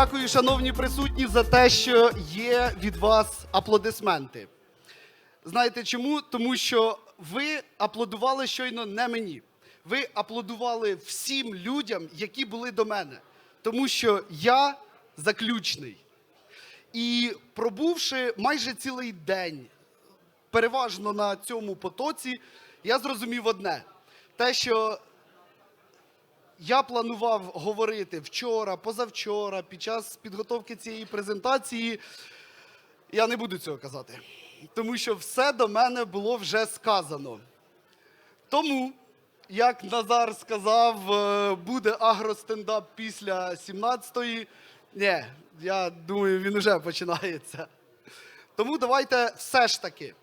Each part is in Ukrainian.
Дякую, шановні присутні, за те, що є від вас аплодисменти. Знаєте чому? Тому що ви аплодували щойно не мені. Ви аплодували всім людям, які були до мене. Тому що я заключний. І пробувши майже цілий день переважно на цьому потоці, я зрозумів одне: те, що я планував говорити вчора, позавчора, під час підготовки цієї презентації. Я не буду цього казати, тому що все до мене було вже сказано. Тому, як Назар сказав, е, буде агростендап після 17-ї. Ні, я думаю, він вже починається. Тому давайте все ж таки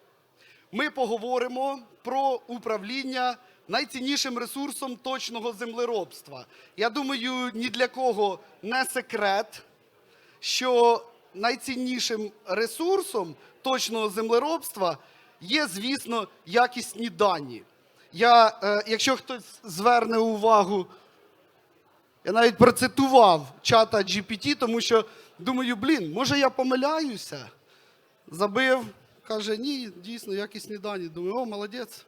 ми поговоримо про управління найціннішим ресурсом точного землеробства. Я думаю, ні для кого не секрет, що найціннішим ресурсом точного землеробства є, звісно, якісні дані. Я, е, якщо хтось зверне увагу, я навіть процитував чата GPT, тому що думаю, блін, може я помиляюся. Забив, каже, ні, дійсно, якісні дані. Думаю, о, молодець,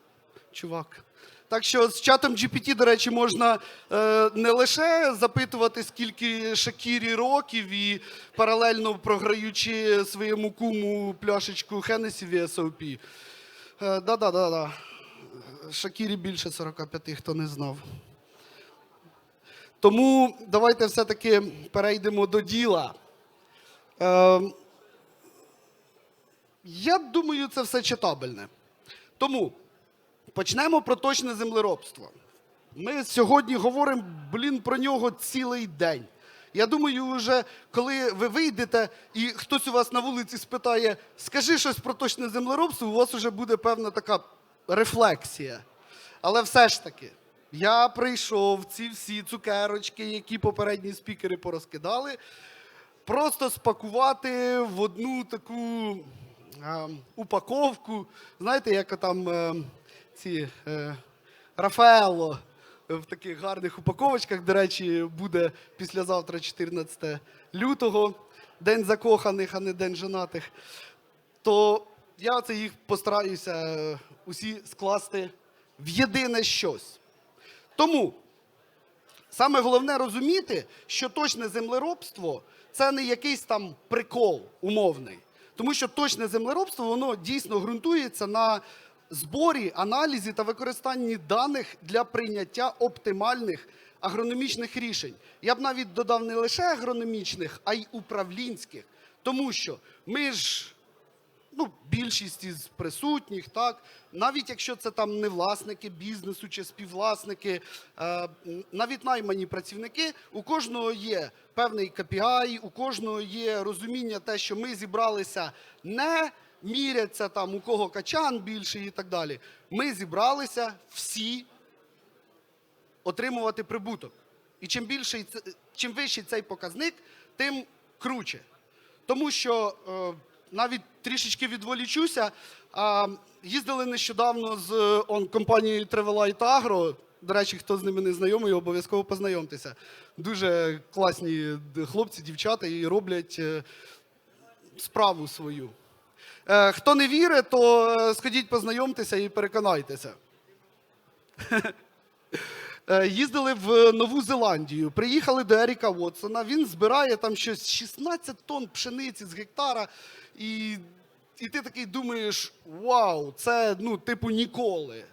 чувак. Так що з чатом GPT, до речі, можна е, не лише запитувати, скільки Шакірі років, і паралельно програючи своєму куму пляшечку Хеннесі VSOP. Е, да-да-да-да. Шакірі більше 45, хто не знав. Тому давайте все-таки перейдемо до діла. Е, я думаю, це все читабельне. Тому почнемо про точне землеробство. Ми сьогодні говоримо, блін, про нього цілий день. Я думаю, вже коли ви вийдете і хтось у вас на вулиці спитає, скажи щось про точне землеробство, у вас вже буде певна така рефлексія. Але все ж таки, я прийшов ці всі цукерочки, які попередні спікери порозкидали, просто спакувати в одну таку е, упаковку. Знаєте, як там е, ці е, Рафаело в таких гарних упаковочках. До речі, буде післязавтра, 14 лютого, День закоханих, а не День женатих. То я це їх постараюся е, усі скласти в єдине щось. Тому Саме головне розуміти, що точне землеробство це не якийсь там прикол умовний. Тому що точне землеробство воно дійсно ґрунтується на зборі, аналізі та використанні даних для прийняття оптимальних агрономічних рішень. Я б навіть додав не лише агрономічних, а й управлінських. Тому що ми ж ну, більшість із присутніх, так, навіть якщо це там не власники бізнесу чи співвласники, е, навіть наймані працівники, у кожного є певний KPI, у кожного є розуміння те, що ми зібралися не міряться там, у кого качан більший і так далі. Ми зібралися всі отримувати прибуток. І чим більший, чим вищий цей показник, тим круче. Тому що е, навіть трішечки відволічуся. Їздили нещодавно з е, он, компанією Travelite Agro. До речі, хто з ними не знайомий, обов'язково познайомтеся. Дуже класні хлопці, дівчата і роблять е, справу свою. Е, хто не вірить, то е, сходіть познайомтеся і переконайтеся. Е, Їздили в Нову Зеландію, приїхали до Еріка Вотсона. Він збирає там щось 16 тонн пшениці з гектара. І, і ти такий думаєш: вау, це ну, типу ніколи.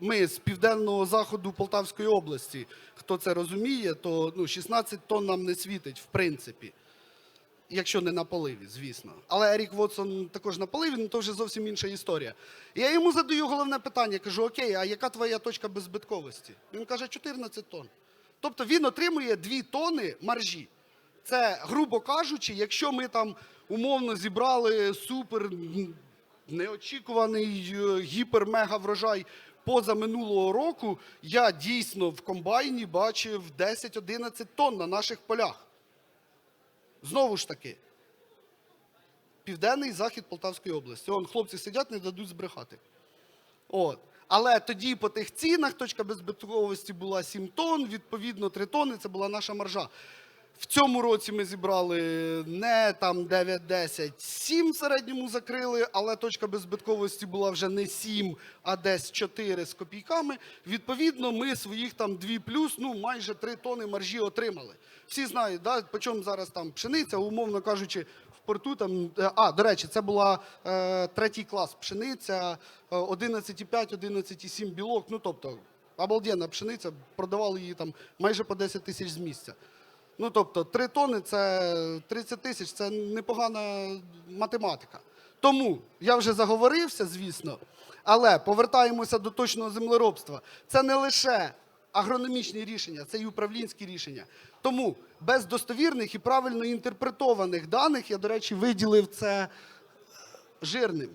Ми з південного заходу Полтавської області. Хто це розуміє, то ну, 16 тонн нам не світить, в принципі. Якщо не на поливі, звісно. Але Ерік Вотсон також на поливі, ну то вже зовсім інша історія. Я йому задаю головне питання, кажу: Окей, а яка твоя точка беззбитковості? Він каже, 14 тонн. Тобто він отримує 2 тонни маржі. Це, грубо кажучи, якщо ми там умовно зібрали супер неочікуваний е, гіпер-мега врожай поза минулого року, я дійсно в комбайні бачив 10-11 тонн на наших полях. Знову ж таки, південний захід Полтавської області. Он хлопці сидять, не дадуть збрехати. От. Але тоді по тих цінах точка безбитковості була 7 тонн, відповідно 3 тонни це була наша маржа. В цьому році ми зібрали не там 9-10, 7 в середньому закрили, але точка беззбитковості була вже не 7, а десь 4 з копійками. Відповідно, ми своїх там 2 плюс, ну майже 3 тони маржі отримали. Всі знають, да, по чому зараз там пшениця, умовно кажучи, в порту там. е, А, до речі, це була е, третій клас пшениця, е, 11,5, 11,7 білок. Ну тобто, обалденна пшениця, продавали її там майже по 10 тисяч з місця. Ну, тобто, 3 тони це 30 тисяч, це непогана математика. Тому я вже заговорився, звісно, але повертаємося до точного землеробства. Це не лише агрономічні рішення, це і управлінські рішення. Тому без достовірних і правильно інтерпретованих даних, я, до речі, виділив це жирним.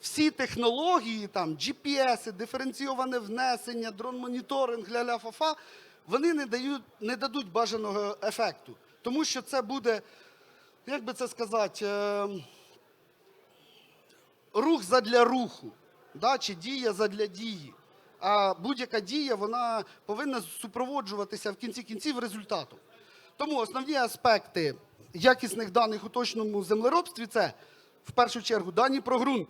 Всі технології, там GPS, диференційоване внесення, дрон-моніторинг, ля-ля-фа-фа, вони не, дають, не дадуть бажаного ефекту. Тому що це буде, як би це сказати, е, рух задля руху, да, чи дія задля дії. А будь-яка дія вона повинна супроводжуватися в кінці кінців результатом. Тому основні аспекти якісних даних у точному землеробстві це в першу чергу дані про ґрунт.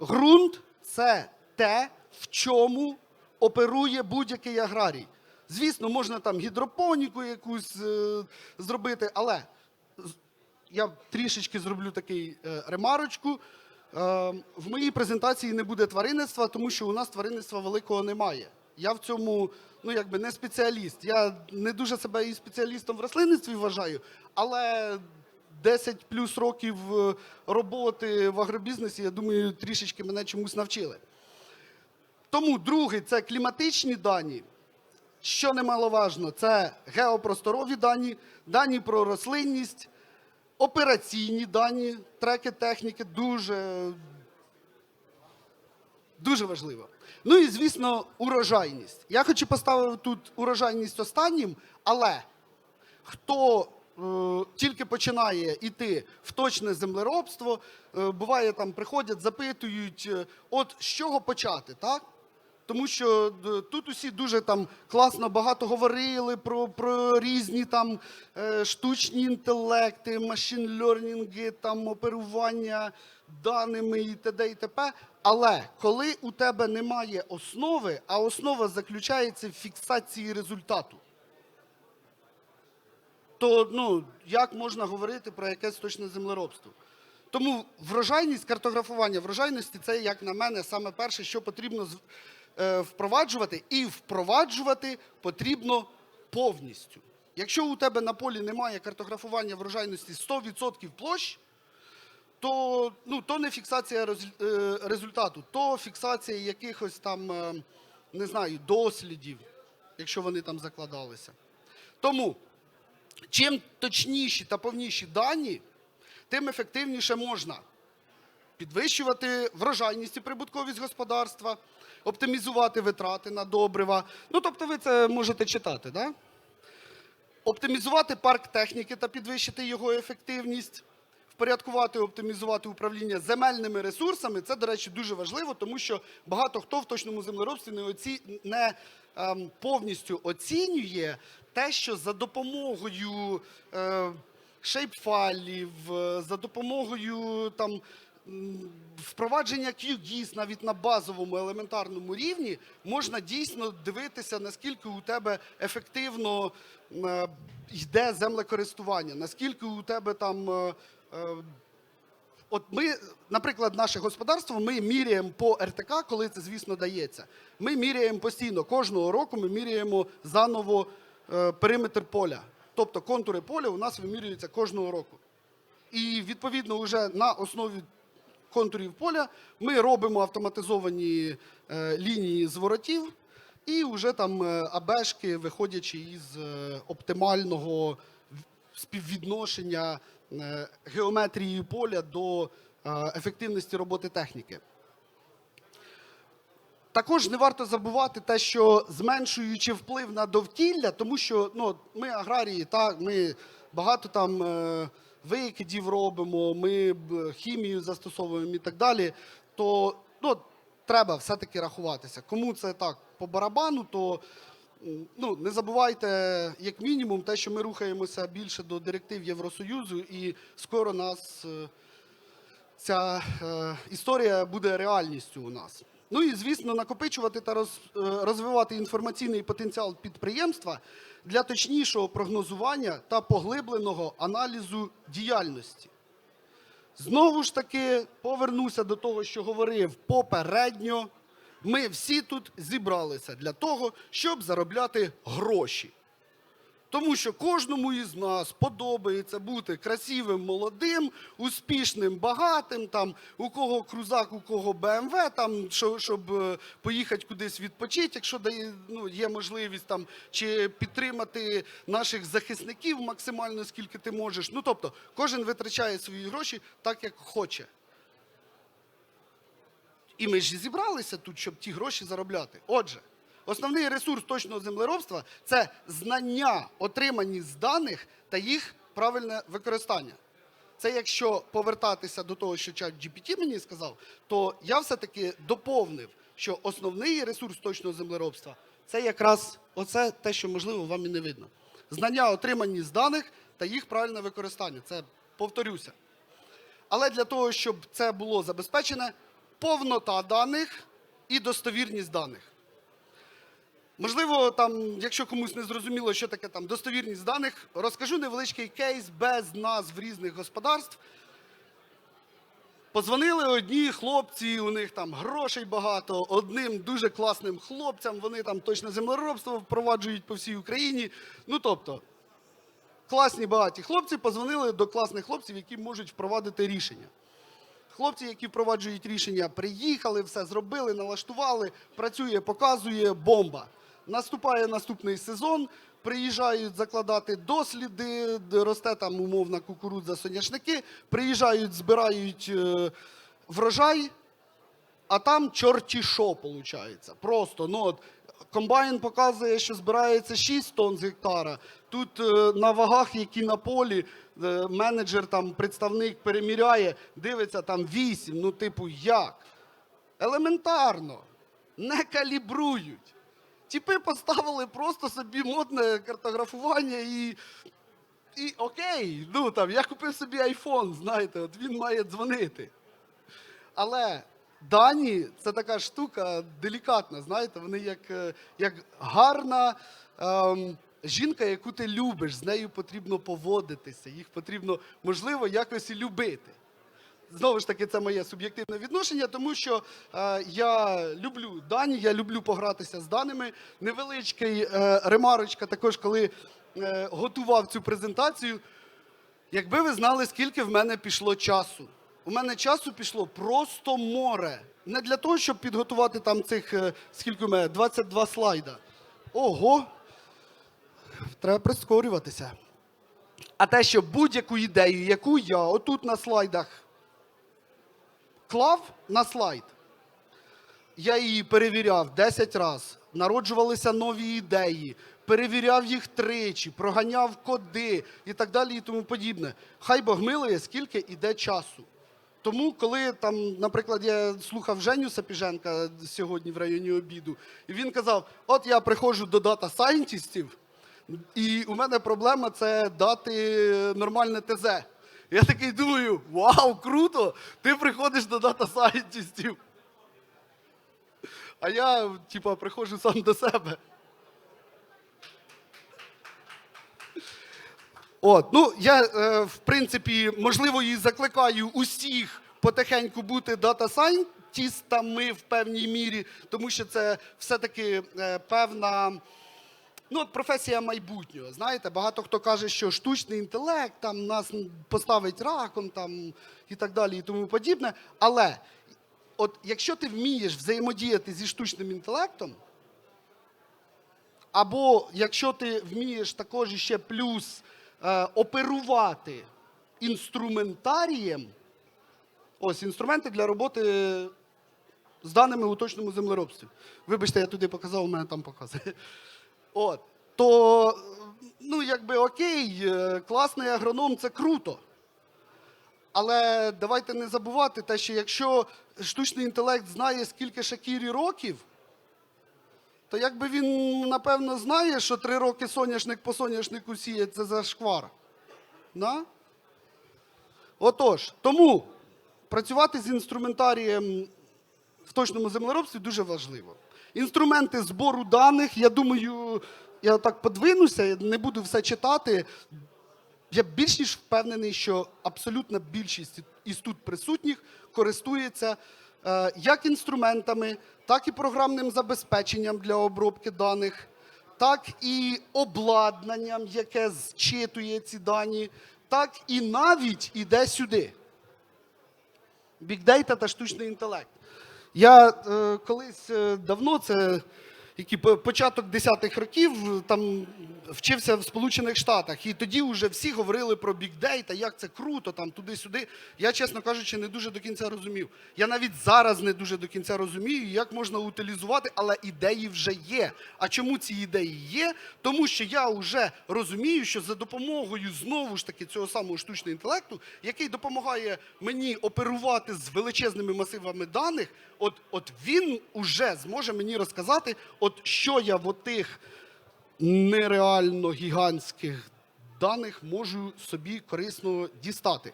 Ґрунт це те, в чому оперує будь-який аграрій. Звісно, можна там гідропоніку якусь е, зробити, але я трішечки зроблю такий е, ремарочку. Е, в моїй презентації не буде тваринництва, тому що у нас тваринництва великого немає. Я в цьому ну, якби не спеціаліст. Я не дуже себе і спеціалістом в рослинництві вважаю, але 10 плюс років е, роботи в агробізнесі, я думаю, трішечки мене чомусь навчили. Тому другий це кліматичні дані. Що немаловажно, це геопросторові дані, дані про рослинність, операційні дані, треки техніки дуже, дуже важливо. Ну і, звісно, урожайність. Я хочу поставити тут урожайність останнім, але хто е, тільки починає йти в точне землеробство, е, буває там приходять, запитують, е, от з чого почати, так? Тому що е, тут усі дуже там класно багато говорили про, про різні там е, штучні інтелекти, машин-лернінги, там оперування даними і т.д. і т.п. Але коли у тебе немає основи, а основа заключається в фіксації результату, то ну, як можна говорити про якесь точне землеробство? Тому врожайність, картографування врожайності це, як на мене, саме перше, що потрібно впроваджувати, і впроваджувати потрібно повністю. Якщо у тебе на полі немає картографування врожайності 100% площ, то, ну, то не фіксація е, результату, то фіксація якихось там, е, не знаю, дослідів, якщо вони там закладалися. Тому чим точніші та повніші дані, тим ефективніше можна підвищувати врожайність і прибутковість господарства, оптимізувати витрати на добрива. Ну, тобто ви це можете читати, да? Оптимізувати парк техніки та підвищити його ефективність, впорядкувати, оптимізувати управління земельними ресурсами. Це, до речі, дуже важливо, тому що багато хто в точному землеробстві не, оці... не ем, повністю оцінює те, що за допомогою е, шейпфайлів, е, за допомогою там. Впровадження QGIS навіть на базовому елементарному рівні можна дійсно дивитися, наскільки у тебе ефективно е, йде землекористування, наскільки у тебе там. е, е, От ми, наприклад, наше господарство, ми міряємо по РТК, коли це, звісно, дається. Ми міряємо постійно. Кожного року ми міряємо заново периметр поля. Тобто контури поля у нас вимірюються кожного року. І відповідно, вже на основі контурів поля ми робимо автоматизовані е, лінії зворотів і вже там е, абешки, виходячи із е, оптимального співвідношення геометрії поля до ефективності роботи техніки. Також не варто забувати те, що зменшуючи вплив на довкілля, тому що ну, ми аграрії, так, ми багато там викидів робимо, ми хімію застосовуємо і так далі, то ну, треба все-таки рахуватися. Кому це так по барабану, то ну, не забувайте, як мінімум, те, що ми рухаємося більше до директив Євросоюзу, і скоро нас е, ця е, історія буде реальністю у нас. Ну і звісно, накопичувати та е, розвивати інформаційний потенціал підприємства для точнішого прогнозування та поглибленого аналізу діяльності. Знову ж таки, повернуся до того, що говорив попередньо. Ми всі тут зібралися для того, щоб заробляти гроші. Тому що кожному із нас подобається бути красивим, молодим, успішним, багатим, там, у кого крузак, у кого БМВ, там, що- щоб е, поїхати кудись відпочити, якщо ну, є можливість, там, чи підтримати наших захисників максимально, скільки ти можеш. Ну, тобто, кожен витрачає свої гроші так, як хоче. І ми ж зібралися тут, щоб ті гроші заробляти. Отже, основний ресурс точного землеробства це знання, отримані з даних та їх правильне використання. Це якщо повертатися до того, що чат GPT мені сказав, то я все-таки доповнив, що основний ресурс точного землеробства це якраз оце те, що можливо вам і не видно. Знання, отримані з даних та їх правильне використання. Це повторюся. Але для того, щоб це було забезпечене, повнота даних і достовірність даних. Можливо, там, якщо комусь не зрозуміло, що таке там достовірність даних, розкажу невеличкий кейс без назв різних господарств. Позвонили одні хлопці, у них там грошей багато, одним дуже класним хлопцям, вони там точне землеробство впроваджують по всій Україні. Ну тобто, класні багаті хлопці позвонили до класних хлопців, які можуть впровадити рішення. Хлопці, які впроваджують рішення, приїхали, все зробили, налаштували, працює, показує бомба. Наступає наступний сезон, приїжджають закладати досліди, росте там умовна кукурудза, соняшники, приїжджають, збирають е, врожай, а там чорті що виходить. Просто ну от комбайн показує, що збирається 6 тонн з гектара. Тут е, на вагах, які на полі, е, менеджер там, представник переміряє, дивиться там 8. Ну, типу, як? Елементарно. Не калібрують. Тіпи поставили просто собі модне картографування і. І окей, ну там я купив собі айфон, знаєте, от він має дзвонити. Але дані це така штука делікатна, знаєте, вони як, е, як гарна ем, жінка, яку ти любиш, з нею потрібно поводитися, їх потрібно, можливо, якось і любити. Знову ж таки, це моє суб'єктивне відношення, тому що е, я люблю дані, я люблю погратися з даними. Невеличкий е, ремарочка, також коли е, готував цю презентацію. Якби ви знали, скільки в мене пішло часу. У мене часу пішло просто море. Не для того, щоб підготувати там цих, е, скільки у мене, 22 слайда. Ого! Треба прискорюватися. А те, що будь-яку ідею, яку я отут на слайдах клав на слайд, я її перевіряв 10 разів, народжувалися нові ідеї, перевіряв їх тричі, проганяв коди і так далі, і тому подібне. Хай Бог милує, скільки іде часу. Тому, коли там, наприклад, я слухав Женю Сапіженка сьогодні в районі обіду, і він казав: от я приходжу до дата сайентістів, і у мене проблема це дати нормальне ТЗ. Я такий думаю: вау, круто! Ти приходиш до дата сайентістів. А я, типа, приходжу сам до себе. От, ну я е, в принципі, можливо, і закликаю усіх потихеньку бути дата-сайентістами в певній мірі, тому що це все-таки е, певна. Ну, от професія майбутнього. Знаєте, багато хто каже, що штучний інтелект там нас поставить раком там, і так далі, і тому подібне. Але от якщо ти вмієш взаємодіяти зі штучним інтелектом, або якщо ти вмієш також ще плюс е, оперувати інструментарієм, ось інструменти для роботи з даними у точному землеробстві. Вибачте, я туди показав, у мене там показує. От, то, ну, якби окей, е, класний агроном це круто. Але давайте не забувати те, що якщо штучний інтелект знає, скільки Шакірі років, то якби він, напевно, знає, що три роки соняшник по соняшнику сіє, це за шквар. Да? Отож, тому працювати з інструментарієм в точному землеробстві дуже важливо. Інструменти збору даних, я думаю, я так подвинуся, не буду все читати. Я більш ніж впевнений, що абсолютна більшість із тут присутніх користується е, як інструментами, так і програмним забезпеченням для обробки даних, так і обладнанням, яке зчитує ці дані, так і навіть іде сюди. Бікдейта та штучний інтелект. Я е, колись е, давно, це які по- початок 10-х років, там вчився в Сполучених Штатах, і тоді вже всі говорили про бікдейта, як це круто, там туди-сюди. Я, чесно кажучи, не дуже до кінця розумів. Я навіть зараз не дуже до кінця розумію, як можна утилізувати, але ідеї вже є. А чому ці ідеї є? Тому що я вже розумію, що за допомогою знову ж таки цього самого штучного інтелекту, який допомагає мені оперувати з величезними масивами даних, от, от він уже зможе мені розказати, от що я в отих нереально гігантських даних можу собі корисно дістати.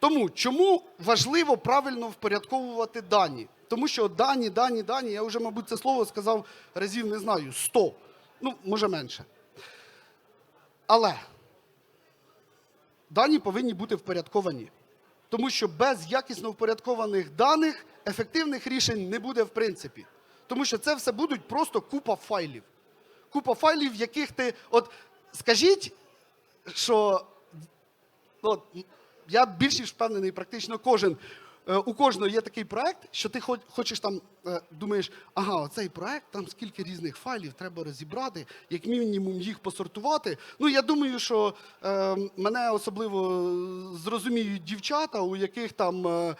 Тому чому важливо правильно впорядковувати дані? Тому що дані, дані, дані, я вже, мабуть, це слово сказав разів, не знаю, 100. Ну, може менше. Але дані повинні бути впорядковані. Тому що без якісно впорядкованих даних ефективних рішень не буде в принципі. Тому що це все будуть просто купа файлів. Купа файлів, в яких ти. От скажіть, що от, я більш впевнений, практично кожен. Е, У кожного є такий проект, що ти хочеш там, е, думаєш, ага, оцей проект, там скільки різних файлів треба розібрати, як мінімум їх посортувати. Ну, я думаю, що е, мене особливо зрозуміють дівчата, у яких там е,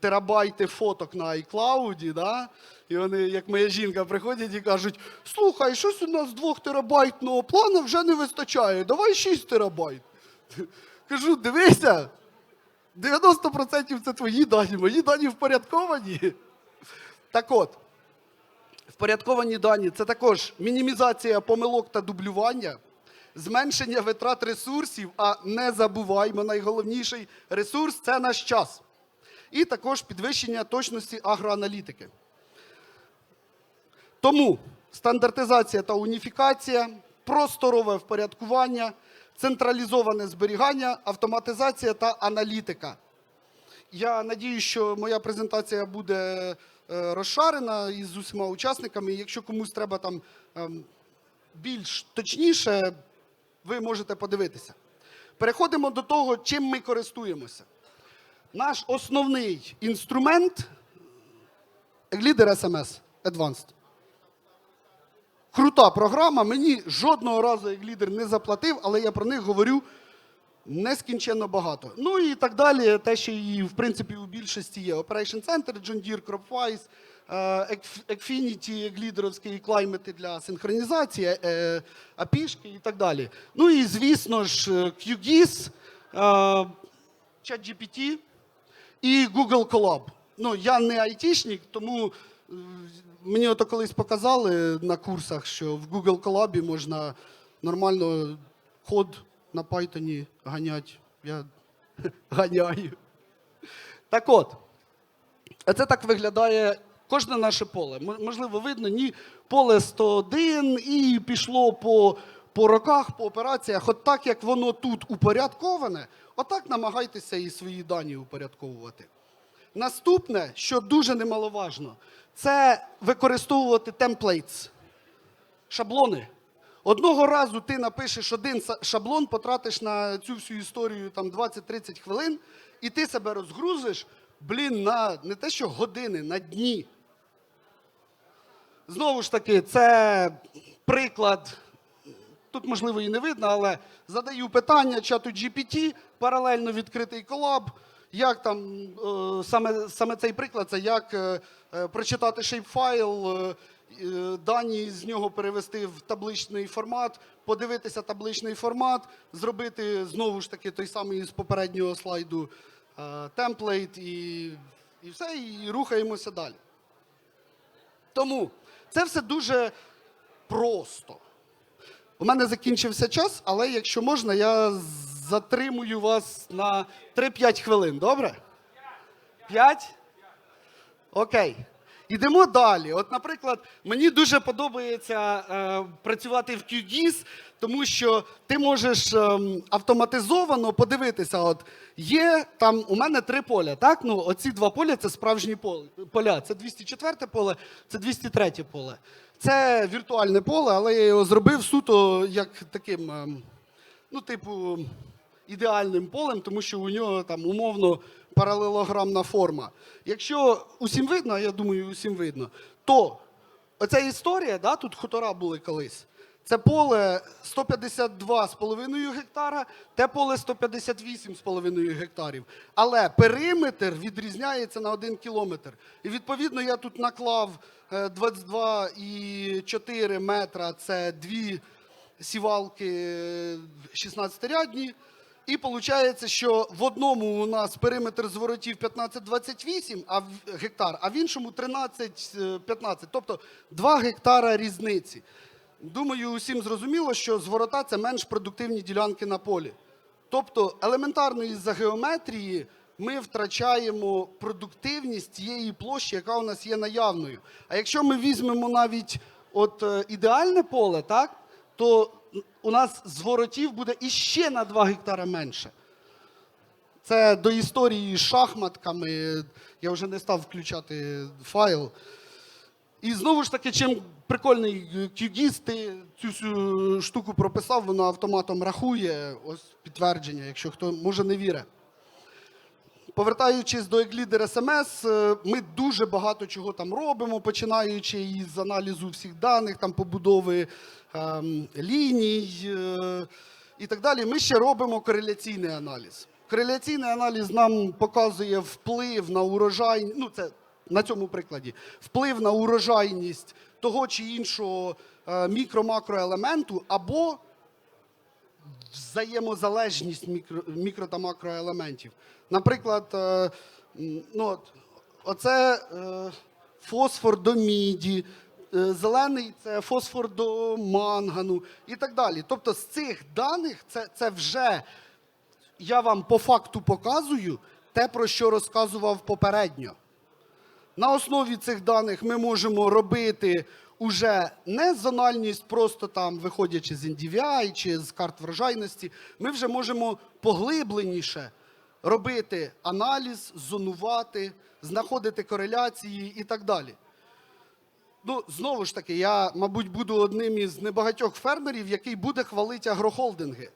терабайти фоток на iCloud, да? і вони, як моя жінка, приходять і кажуть: слухай, щось у нас двох терабайтного плану вже не вистачає, давай 6 терабайт. Кажу, дивися, 90% це твої дані, мої дані впорядковані. Так от, впорядковані дані це також мінімізація помилок та дублювання, зменшення витрат ресурсів, а не забуваймо, найголовніший ресурс це наш час. І також підвищення точності агроаналітики. Тому стандартизація та уніфікація, просторове впорядкування, централізоване зберігання, автоматизація та аналітика. Я надію, що моя презентація буде е, розшарена із усіма учасниками. Якщо комусь треба там ем, більш точніше, ви можете подивитися. Переходимо до того, чим ми користуємося. Наш основний інструмент Leader SMS Advanced. Крута програма. Мені жодного разу як лідер не заплатив, але я про них говорю нескінченно багато. Ну і так далі, те, що і в принципі у більшості є. Operation Center, John Deere, CropWise, е, Equinity, як лідеровський клаймати для синхронізації, е, API-шки і так далі. Ну і звісно ж, е, QGIS, е, ChatGPT і Google Colab. Ну, я не айтішник, тому е, мені ото колись показали на курсах, що в Google Colab можна нормально код на Python ганяти. Я ганяю. Так от, це так виглядає кожне наше поле. Можливо, видно, ні, поле 101 і пішло по, по роках, по операціях. От так, як воно тут упорядковане, отак намагайтеся і свої дані упорядковувати. Наступне, що дуже немаловажно, це використовувати темплейтс, шаблони. Одного разу ти напишеш один шаблон, потратиш на цю всю історію там 20-30 хвилин, і ти себе розгрузиш, блін, на не те, що години, на дні. Знову ж таки, це приклад. Тут, можливо, і не видно, але задаю питання чату GPT, паралельно відкритий колаб. Як там е, саме, саме цей приклад, це як е, е, прочитати шейпфайл, дані з нього перевести в табличний формат, подивитися табличний формат, зробити знову ж таки той самий з попереднього слайду темплейт і, і все, і рухаємося далі. Тому Це все дуже просто. У мене закінчився час, але якщо можна, я затримую вас на 3-5 хвилин, добре? 5? Окей. Йдемо далі. От, наприклад, мені дуже подобається е, працювати в QGIS, тому що ти можеш ем, автоматизовано подивитися. От є там у мене три поля. Так, ну оці два поля це справжні поля. Це 204 поле, це 203 поле. Це віртуальне поле, але я його зробив суто як таким, ем, ну, типу, ідеальним полем, тому що у нього там умовно паралелограмна форма. Якщо усім видно, я думаю, усім видно, то оця історія, да, тут хутора були колись. Це поле 152,5 гектара, те поле 158,5 гектарів. Але периметр відрізняється на 1 кілометр. І відповідно я тут наклав е, 22,4 метра це дві сівалки 16-рядні. І виходить, що в одному у нас периметр зворотів 15-28 а гектар, а в іншому 13-15. Тобто 2 гектара різниці. Думаю, усім зрозуміло, що зворота це менш продуктивні ділянки на полі. Тобто, елементарно із-за геометрії ми втрачаємо продуктивність тієї площі, яка у нас є наявною. А якщо ми візьмемо навіть от е, ідеальне поле, так, то у нас зворотів буде іще на 2 гектара менше. Це до історії з шахматками. Я вже не став включати файл. І знову ж таки, чим прикольний QGIS, ти цю всю штуку прописав, воно автоматом рахує. Ось підтвердження, якщо хто може не вірить. Повертаючись до Еглідер SMS, е, ми дуже багато чого там робимо, починаючи із аналізу всіх даних, там побудови ем, ліній е, і так далі. Ми ще робимо кореляційний аналіз. Кореляційний аналіз нам показує вплив на урожай, ну це на цьому прикладі, вплив на урожайність того чи іншого е, мікро-макроелементу або взаємозалежність мікро, мікро та макроелементів. Наприклад, е, ну, оце е, фосфор до міді, е, зелений це фосфор до мангану і так далі. Тобто з цих даних це, це вже я вам по факту показую те, про що розказував попередньо. На основі цих даних ми можемо робити уже не зональність, просто там виходячи з NDVI чи з карт врожайності. Ми вже можемо поглибленіше робити аналіз, зонувати, знаходити кореляції і так далі. Ну, знову ж таки, я, мабуть, буду одним із небагатьох фермерів, який буде хвалити агрохолдинги.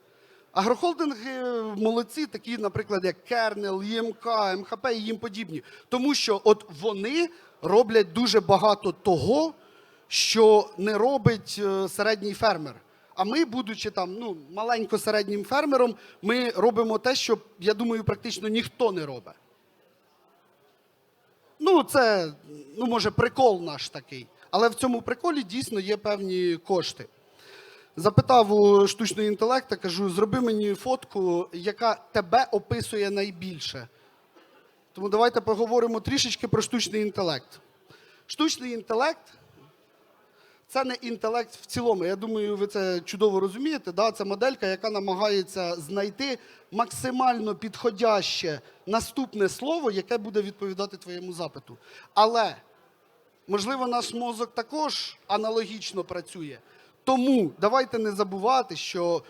Агрохолдинги молодці, такі, наприклад, як Кернел, ЄМК, МХП і їм подібні. Тому що от вони роблять дуже багато того, що не робить е, середній фермер. А ми, будучи там ну, маленько середнім фермером, ми робимо те, що, я думаю, практично ніхто не робить. Ну, це, ну, може, прикол наш такий. Але в цьому приколі дійсно є певні кошти. Запитав у штучного інтелекта, кажу, зроби мені фотку, яка тебе описує найбільше. Тому давайте поговоримо трішечки про штучний інтелект. Штучний інтелект це не інтелект в цілому. Я думаю, ви це чудово розумієте. Да? Це моделька, яка намагається знайти максимально підходяще наступне слово, яке буде відповідати твоєму запиту. Але Можливо, наш мозок також аналогічно працює. Тому давайте не забувати, що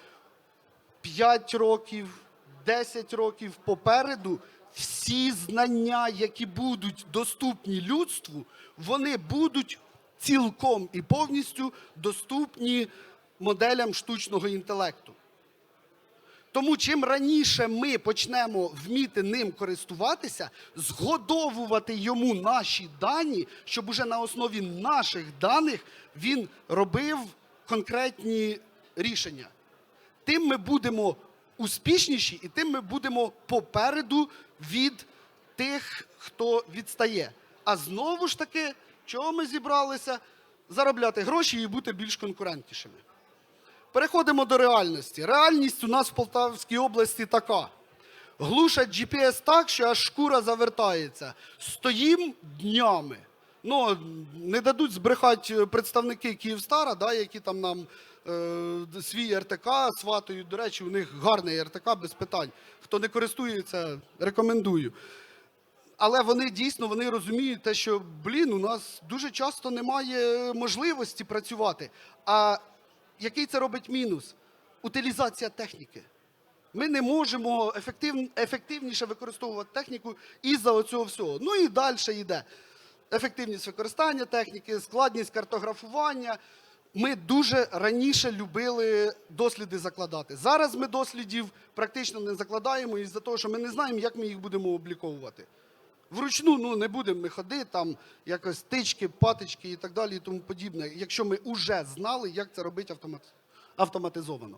5 років, 10 років попереду всі знання, які будуть доступні людству, вони будуть цілком і повністю доступні моделям штучного інтелекту. Тому чим раніше ми почнемо вміти ним користуватися, згодовувати йому наші дані, щоб уже на основі наших даних він робив конкретні рішення. Тим ми будемо успішніші і тим ми будемо попереду від тих, хто відстає. А знову ж таки, чого ми зібралися? Заробляти гроші і бути більш конкурентнішими. Переходимо до реальності. Реальність у нас в Полтавській області така. Глушать GPS так, що аж шкура завертається. Стоїм днями. Ну, не дадуть збрехати представники Київстара, да, які там нам е, свій РТК сватають. До речі, у них гарний РТК без питань. Хто не користується, рекомендую. Але вони дійсно вони розуміють те, що блін, у нас дуже часто немає можливості працювати. А який це робить мінус? Утилізація техніки. Ми не можемо ефектив, ефективніше використовувати техніку із-за оцього всього. Ну і далі йде. Ефективність використання техніки, складність картографування. Ми дуже раніше любили досліди закладати. Зараз ми дослідів практично не закладаємо із-за того, що ми не знаємо, як ми їх будемо обліковувати. Вручну ну, не будемо ми ходити, там якось тички, патички і так далі, і тому подібне, якщо ми вже знали, як це робити автомат... автоматизовано.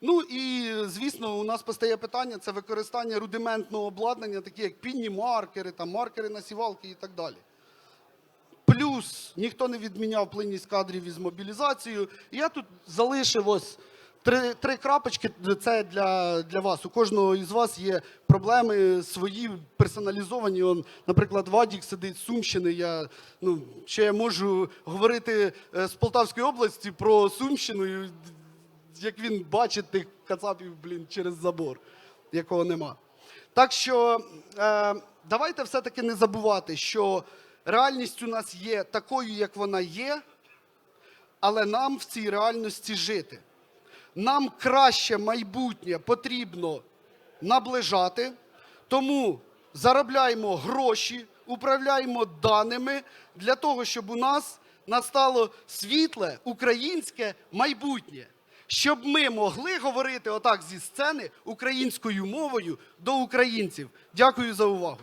Ну і звісно, у нас постає питання це використання рудиментного обладнання, такі як пінні маркери, там маркери на сівалки і так далі. Плюс ніхто не відміняв плинність кадрів із мобілізацією. І я тут залишив ось три, три крапочки. Це для, для вас. У кожного із вас є проблеми свої персоналізовані. Он, наприклад, Вадік сидить з Сумщини. Я, ну, ще я можу говорити е, з Полтавської області про Сумщину, як він бачить тих кацапів, блін, через забор, якого нема. Так що е, давайте все-таки не забувати, що реальність у нас є такою, як вона є, але нам в цій реальності жити. Нам краще майбутнє потрібно наближати, тому заробляємо гроші, управляємо даними для того, щоб у нас настало світле українське майбутнє. Щоб ми могли говорити отак зі сцени українською мовою до українців. Дякую за увагу.